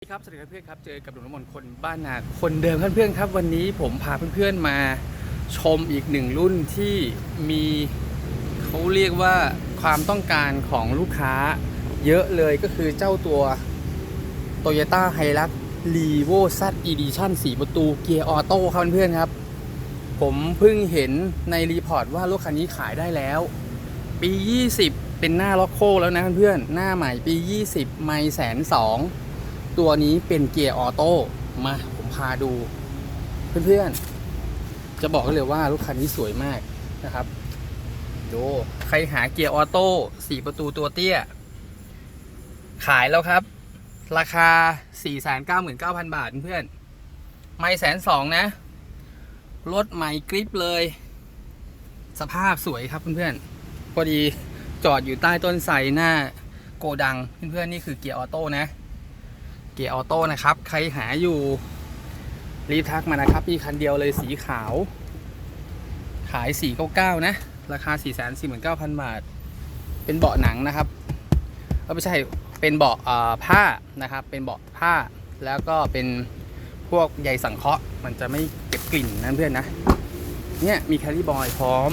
สวัสดีครับสวัสดีครับเพื่อนครับเจอกับหนุ่มน้ำมนต์คนบ้านนาคนเดิมเพื่อนๆครับ วันนี้ผมพาเพื่อนๆมาชมอีกหนึ่งรุ่นที่มีเขาเรียกว่าความต้องการของลูกค้าเยอะเลยก็คือเจ้าตัว Toyota h i l u x r e v o Z Edition 4 ประตูเกียร์ออโต้ครับเพื่อนๆครับ ผมเพิ่งเห็นในรีพอร์ตว่ารถคันนี้ขายได้แล้ว ปี 20 เป็นหน้าล็อกโคแล้วนะเพื่อนๆหน้าใหม่ปี 20 ไม่แสนสอง ตัวนี้เป็นเกียร์ออโต้มาผมพาดู เพื่อนๆ จะบอกกันเลยว่ารถคันนี้สวยมากนะครับดูใครหาเกียร์ออโต้4ประตูตัวเตี้ย ขายแล้วครับ ราคา 499,000 บาทเพื่อนไม่แสนสองนะรถใหม่กริปเลย สภาพสวยครับเพื่อนๆพอดีจอดอยู่ใต้ต้นไทรหน้าโกดังเพื่อนๆนี่คือเกียร์ออโต้นะ เกียร์ออโต้นะครับ ใครหาอยู่ รีบทักมานะครับมีคันเดียวเลยสีขาว ขาย 499 นะ ราคา 449,000 บาท เป็นเบาะหนังนะครับเอ้าไม่ใช่เป็นเบาะผ้านะครับ เป็นเบาะผ้าแล้วก็เป็นพวกใยสังเคราะห์มันจะไม่เก็บกลิ่นนะเพื่อนนะ เนี่ยมีแคลรี่บอยพร้อม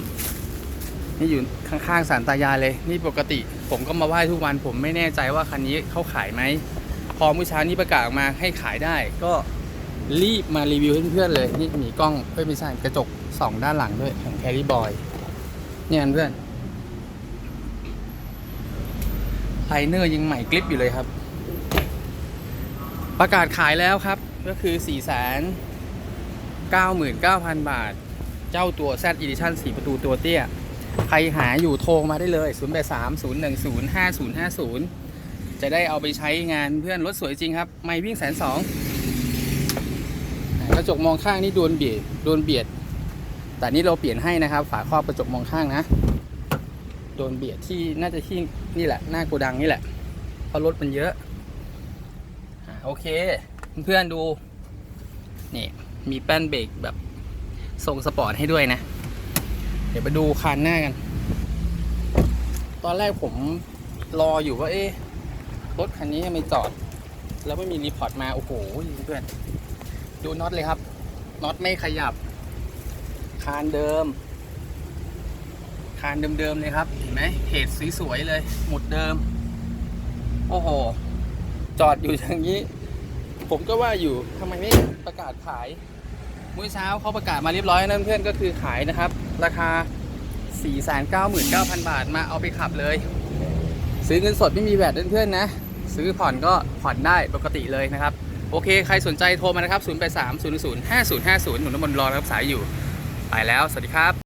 นี่อยู่ข้างๆสารตายายเลย นี่ปกติ ผมก็มาไหว้ทุกวันผมไม่แน่ใจว่าคันนี้เขาขายไหม พอเมื่อเช้านี้ประกาศออกมาให้ขายได้ ก็รีบมารีวิวให้เพื่อนๆเลยนี่มีกล้องเอ้ยไม่ใช่กระจกสองด้านหลังด้วยของแคลรี่บอยเนี่ยเพื่อนไลเนอร์ยังใหม่กลิปอยู่เลยครับ ประกาศขายแล้วครับ ก็คือ 4 9 9 0 0 0 บาท เจ้าตัว Z Edition 4 ประตูตัวเตี้ย ใครหาอยู่โทรมาได้เลย 0 8 3 0 1 0 5 0 5 0 จะได้เอาไปใช้งานเพื่อนรถสวยจริงครับ ไม่วิ่งแสนสองกระจกมองข้างนี่โดนเบียดโดนเบียด แต่นี่เราเปลี่ยนให้นะครับ ฝาครอบกระจกมองข้างนะ โดนเบียดที่น่าจะที่นี่แหละ หน้าโกดังนี่แหละ เพราะรถมันเยอะอโอเค เพื่อนดู นี่ มีแป้นเบรกแบบทรงสปอร์ตให้ด้วยนะ เดี๋ยวไปดูคันหน้ากัน ตอนแรกผมรออยู่ว่า เอ๊ะ รถคันนี้ทำไมจอด แล้วไม่มีรีพอร์ตมา โอ้โหเพื่อนดูน็อตเลยครับน็อตไม่ขยับ คานเดิม คานเดิมๆเลยครับเห็นไหมเพจสวยๆเลย หมุดเดิม โอ้โห จอดอยู่อย่างนี้ ผมก็ว่าอยู่ทำไมไม่ประกาศขายมื่อเช้าเขาประกาศมาเรียบร้อยนั่นเพื่อนก็คือขายนะครับ ราคา 499,000 บาทมาเอาไปขับเลย ซื้อเงินสดไม่มีแบตเพื่อนๆนะ ซื้อผ่อนก็ผ่อนได้ปกติเลยนะครับ โอเค ใครสนใจโทรมานะครับ 0 8 3 0 0 5 0 5 0หนุนน้ำมนต์รอรับสายอยู่ ไปแล้ว สวัสดีครับ